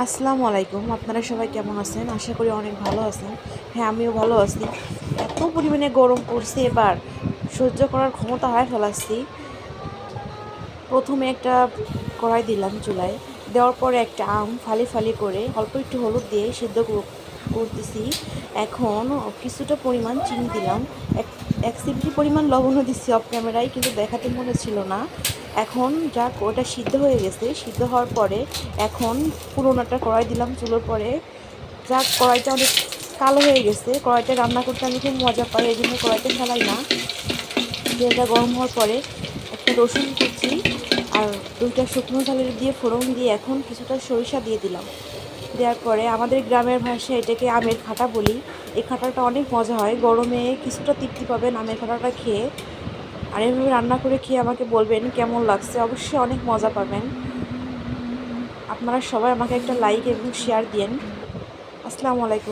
আসসালামু আলাইকুম। আপনারা সবাই কেমন আছেন? আশা করি অনেক ভালো আছেন। হ্যাঁ আমিও ভালো আছি। এত পরিমাণে গরম পড়ছে এবার। সহ্য করার ক্ষমতা হয় ফেলাচ্ছি। প্রথমে একটা কড়াই দিলাম চুলায়। দেওয়ার পরে একটা আম ফালি ফালি করে অল্প একটু হলুদ দিয়ে সিদ্ধ করতেছি। এখন কিছুটা পরিমাণ চিনি দিলাম। এক সিমটি পরিমাণ লবণও দিচ্ছি অফ ক্যামেরায় কিন্তু দেখাতে মনে ছিল না। এখন যাক ওটা সিদ্ধ হয়ে গেছে। সিদ্ধ হওয়ার পরে এখন পুরোনোটা কড়াই দিলাম চুলোর পরে। যাক কড়াইটা অনেক কালো হয়ে গেছে। কড়াইটা রান্না করতে আমি খুব মজা পাই, এই জন্য কড়াইটা ফেলাই না। তেলটা গরম হওয়ার পরে একটা রসুন কুচি আর দুইটা শুকনো ঝালের দিয়ে ফোড়ন দিয়ে এখন কিছুটা সরিষা দিয়ে দিলাম। দেওয়ার পরে আমাদের গ্রামের ভাষায় এটাকে আমের খাটা বলি। এই খাটাটা অনেক মজা হয়। গরমে কিছুটা তৃপ্তি পাবেন আমের খাটাটা খেয়ে। আর এভাবে রান্না করে খেয়ে আমাকে বলবেন কেমন লাগছে। অবশ্যই অনেক মজা পাবেন। আপনারা সবাই আমাকে একটা লাইক এবং শেয়ার দিন আসসালামু আলাইকুম।